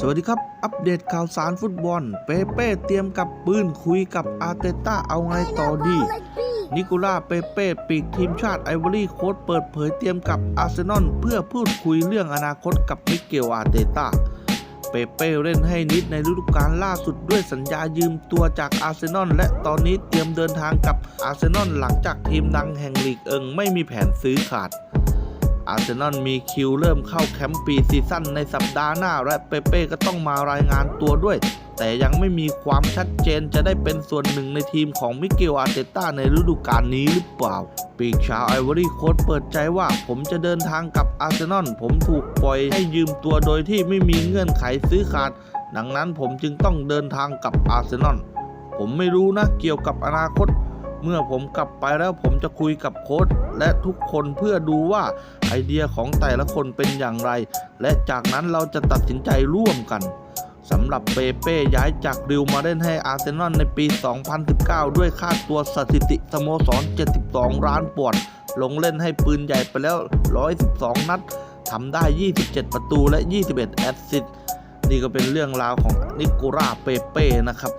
สวัสดีครับ อัปเดตข่าวสารฟุตบอล เปเป้เตรียมกับปืนคุยกับอาร์เตต้าเอาไงต่อดี นิโคล่าเปเป้ปีกทีมชาติไอวอรี่โค้ดเปิดเผยเตรียมกับอาร์เซนอลเพื่อพูดคุยเรื่องอนาคตกับมิเกลอาร์เตต้า เปเป้เล่นให้นิดในฤดูกาลล่าสุดด้วยสัญญายืมตัวจากอาร์เซนอลและตอนนี้เตรียมเดินทางกับอาร์เซนอลหลังจากทีมดังแห่งลีกเอิงไม่มีแผนซื้อขาด อาร์เซนอลมีคิวเริ่มเข้าแคมป์ปีซีซั่นในสัปดาห์หน้า และเปเป้ก็ต้องมารายงานตัวด้วย แต่ยังไม่มีความชัดเจนจะได้เป็นส่วนหนึ่งในทีมของมิเกลอาร์เตต้าในฤดูกาลนี้หรือเปล่า ปีกชาวไอวอรี่โค้ดเปิดใจว่า ผมจะเดินทางกับอาร์เซนอลผมถูกปล่อยให้ยืมตัวโดยที่ไม่มีเงื่อนไขซื้อขาด ดังนั้นผมจึงต้องเดินทางกับอาร์เซนอลผมไม่รู้นะเกี่ยวกับอนาคต เมื่อผมกลับไปแล้วผมจะคุยกับโค้ชและทุกคนเพื่อดูว่าไอเดียของแต่ละคนเป็นอย่างไร และจากนั้นเราจะตัดสินใจร่วมกันสำหรับเปเป้ย้ายจากริวมาเล่นให้อาร์เซนอลในปี 2019 ด้วยค่าตัวสถิติสโมสร 72 ล้านปอนด์ลงเล่นให้ปืนใหญ่ไปแล้ว 112 นัดทำได้ 27 ประตูและ 21 แอสซิสต์นี่ก็เป็นเรื่องราวของนิโคล่าเปเป้นะครับ